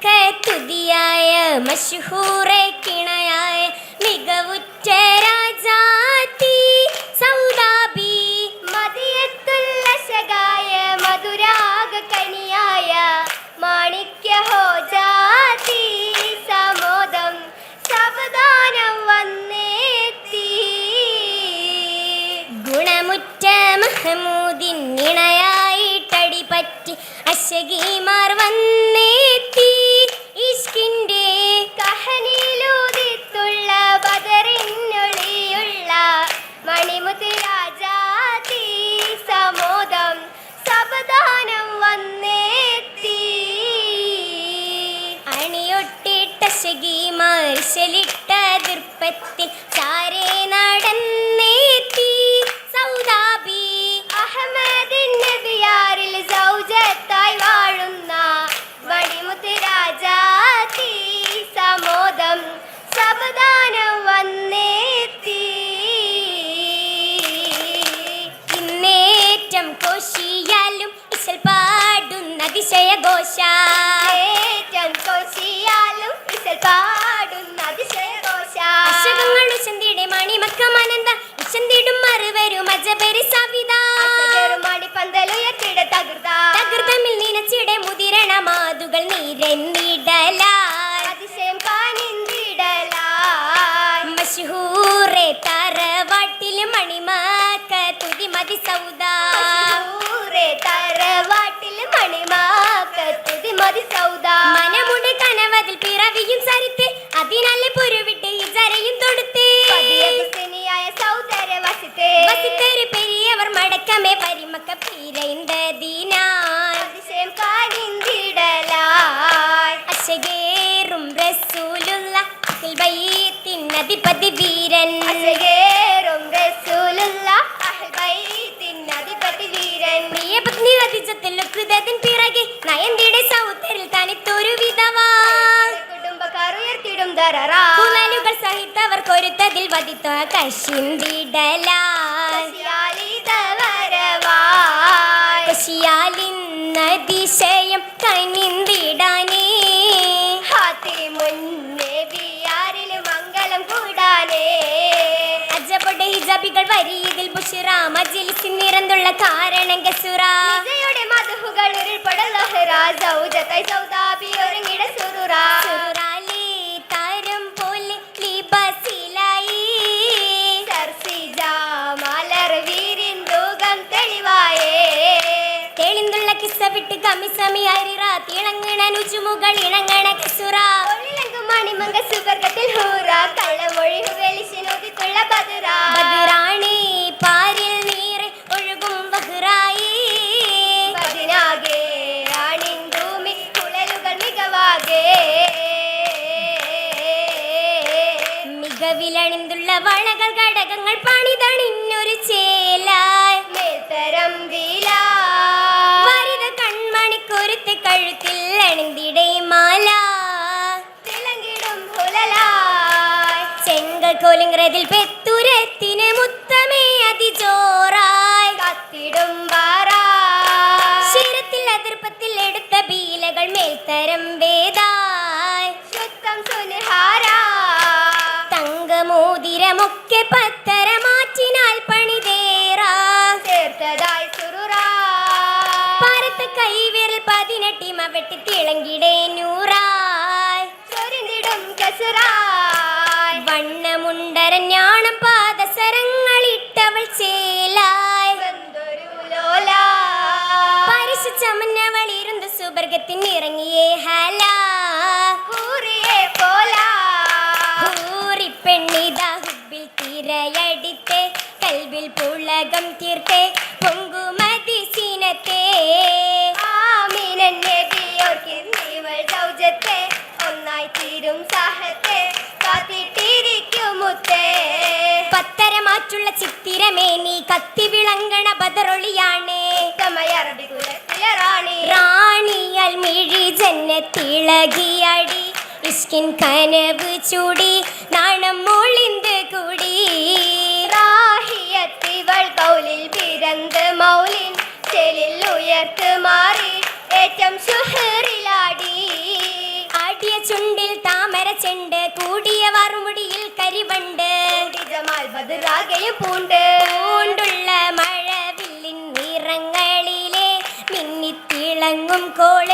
മണിമക്കത്തുതിയായ മഷഹൂറെ കിണയായ മികവുറ്റ രാജാത്തി സൗദാബി മതിയത്തുല്ലശകായ മധുരാഗ കനിയായ മാണിക്യ ഹോജാതി സമോദം സാവധാനം വന്നേത്തി. ഗുണമുറ്റ മഹമൂദിൻ ഇണയായിട്ടടി പറ്റി അശകീമാർ വന്നേത്തി 我下。പിറവിയും സരിത്ത് അതിനല്ലേ പൊരുവിട്ട് ഈ ജരയും തൊടുത്ത്. വസിത്തൊരു പെരിയവർ മടക്കമേ പരിമക്ക പീരൈന്തതിനാൽ അശകേറും റസൂലുള്ള അധിപതി വീരൻ. കൊരുത്തതിൽ വധിത്ത കശിന്തിടലാശിയാലിന്നതിശയം കനിന്തിടാനേ. മംഗളം കൂടാനേ. അജപൊടെ ഹിജാബികൾ വരിയതിൽ ബുഷുറാമ ജിലിസിൻ നിറന്നുള്ള കാരണം ഗസുറ മധുഹുകൾ ഉരുൾപടൽ ലഹ്റ സൗജത്തായി സൗദാബി ഒരുങ്ങിട സുറുറ. മികവിലണിന്തുള്ള വളകൾ ഘടകങ്ങൾ പണിതണിഞ്ഞൊരു ചേലായ്. മേൽത്തരം വരിത കൺമണിക്കൊരുത്ത് കഴുത്തിൽ അണിന്തിടെ മാല. തിളങ്ങിടും പുലലായി ചെങ്കൽ കോലിംഗ്രതിൽ പെത്തുരത്തിന് മുത്തമേ അതിജോറായി. കത്തിടും ശിരത്തിൽ അതിർപ്പത്തിൽ എടുത്ത ബീലകൾ മേൽത്തരം വേദായ്. ശുദ്ധം സുനിഹാരാ തങ്കമോതിരമൊക്കെ പത്തര വെട്ടി തിളങ്ങിടേ നൂറായി. ചൊരിഞ്ഞിടും കസുറായി വണ്ണമുണ്ടരഞ്ഞാണം പാദസരങ്ങളിട്ടവൾ ചേലായി. പരിശു ചമന്നവൾ ഇരുന്ന് സുബർഗത്തിൻ ഇറങ്ങിയേ ഹലാ ഹൂറിയെ പോലാ ഹൂറി പെണ്ണിതാ ഹുബിൽ തിരയടിത്തെ. കൽവിൽ പുളകം തീർത്തെ. പൊങ്കുമതി ജന്നത്തിളകിയടി ഇഷ്കിൻ കനവ് ചൂടി നാണം മുളിന്ത് കൂടി. റാഹിയത്തിവൾ കൗലിൽ പിറന്ത് മൗലിൻ ചെലിൽ ഉയർത്ത് മാറി ഏറ്റം ശുഹറിലാടി. ചെണ്ട് കൂടിയ വറുമുടിയിൽ കരിവണ്ട്. ജമാൽ ബദറാകെയും പൂണ്ട്. പൂണ്ടുള്ള മഴവില്ലിൻ നിറങ്ങളിലെ മിന്നിത്തിളങ്ങും കോൾ.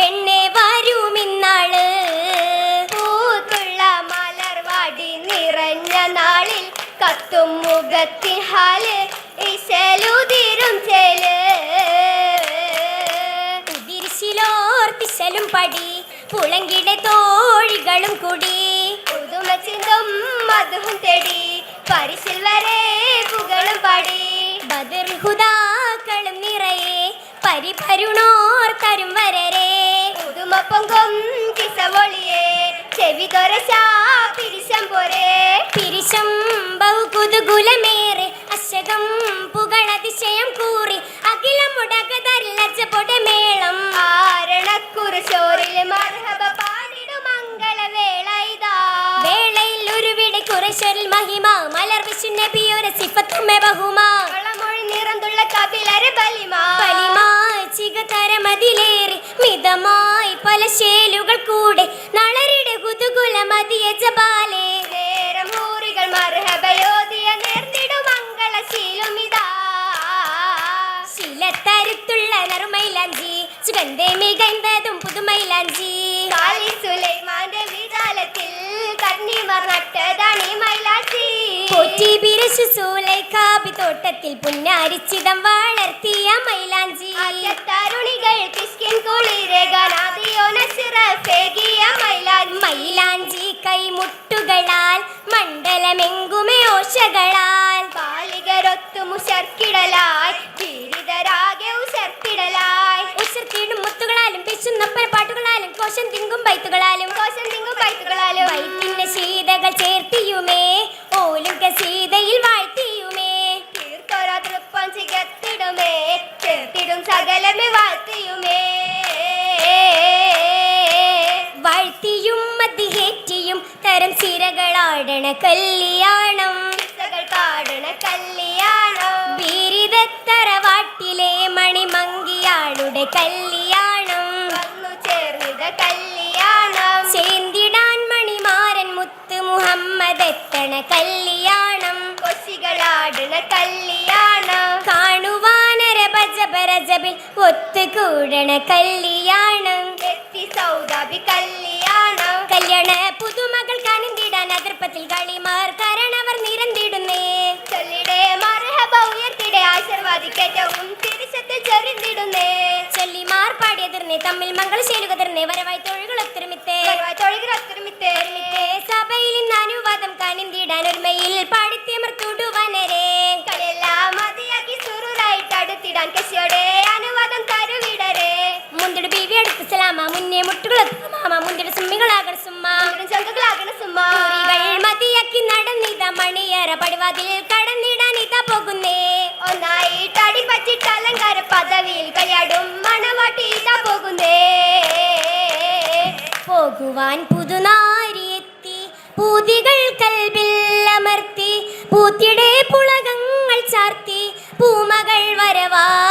പെണ്ണെ വരുമിന്നാൾ പൂത്തുള്ള മലർവാടി നിറഞ്ഞ നാളിൽ കത്തും മുഖത്തിൻ ഹാൽ ഇശലുതിരും ചേൽ. കുതിരിശിലോർത്തിശലും പടി പുളങ്കിടെ തോഴികളും കൂടി. പുതുമ മധുഹും തേടി പരിശിൽ വരെ പുകളും പാടി. ബദർ ഹുദാക്കളും നിറയെ പരിപരുണോർ തരും പുതുമ പൊങ്കും കിസവൊളിയെ ചെവി തൊരശാ പിരിശം പോരെ. പിരിശം ബഹു കുതുകുലമേറെ അശകം പുകളതിശയം കൂറി അഖിലം മുടകതല്ലച്ചപ്പൊടെ മേളം ആരണക്കുറിശോറിൽ മർഹബ പാടിടും മംഗളവേള ഇതാ. വേളയിൽ ഉരുവിടെ കുറശ്വരിൽ മഹിമ മലർ വിശു നബിയൊരു സിഫത്തുമെ ബഹുമാ. നിറന്തുള്ള കപിലരെ ബലിമാ. ചികതരമതിലേറി മിതമായി പല ശേലുകൾ കൂടെ നളരിടെ ബിരശു സൂലൈക്കാബി തോട്ടത്തിൽ പുന്നാരിച്ചിതം വളർത്തിയ മൈലാഞ്ചി. തരുണികൾ കിഷ്കിൻ മൈലാഞ്ചി. കൈമുട്ടുകളാൽ മണ്ഡലമെങ്കുമേ ഓശകളാൽ. ബാലികരൊത്തു മുശർക്കിടലായി പീഡിതരാകെ ഉശർക്കിടലായി. ഉശർത്തിയിടും മുത്തുകളാലും പിശുന്നപ്പന പാട്ടുകളാലും കോശം തിങ്കും ബൈത്തുകളാലും കോശം തിങ്ങും ബൈത്തുകളാലും വൈറ്റിന്റെ ശീതകൾ ചേർത്തിയുമേ ഓലും സീതയിൽ വാഴ്ത്തിയുമേ. തീർത്തൊരാ തൃപ്പം ചികത്തിടുമേ ചേർത്തിടും സകലമേ വാഴ്ത്തിയുമേ. വാഴ്ത്തിയും മതിയേറ്റിയും തരം സിരകളാടണ കല്യാണം. പാടണ കല്യാണം. ബിരിതത്തറവാട്ടിലെ മണിമങ്കിയാളുടെ കല്യാണം. കല്യാണം. കൊശികളാടണ കല്യാണം. കാണുവാനര ഭജബരജബിൽ ഒത്തുകൂടണ കല്യാണം. എത്തി സൗദാബി കല്യാണം. കല്യാണ പുതുമകൾ കണിന്തിടാൻ അതിർപ്പത്തിൽ കളിമാർ കരണവർ നിരന്തിടുന്നേ. ചൊല്ലിടെ മർഹബ ഉയർത്തിടെ ആശീർവാദിക്കേറ്റവും തിരിച്ചത്തിൽ ചെറിന്തിടുന്നേ ചൊല്ലിമാർ പാടിയതിർന്നേ തമ്മിൽ മംഗളശേലുകതിർന്നേ വരവായി തൊഴുകളൊത്തൊരുമിത്തേ തൊഴിലൊത്തൊരുമിത്തേ സഭയിൽ ഇന്ന് അനുവാദം പോകുവാൻ പുതുനാരിയെത്തി പൂതികൾ കൽബിൽ അമർത്തി പൂത്തിടെ പുളകങ്ങൾ ചാർത്തി പൂമകൾ വരവായി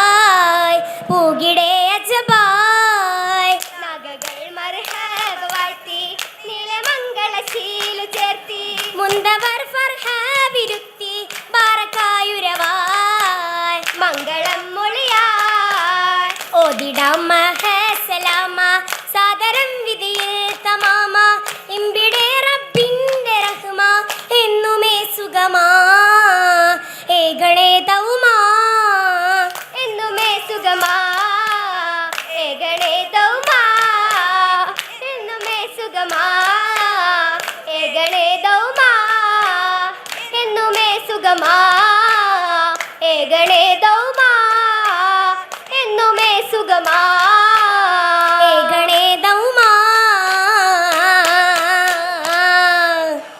സുഖമാ ഏകണേ ദൗമാ എന്നുമേ സുഖമാ. ദൗമാ എന്നുമേ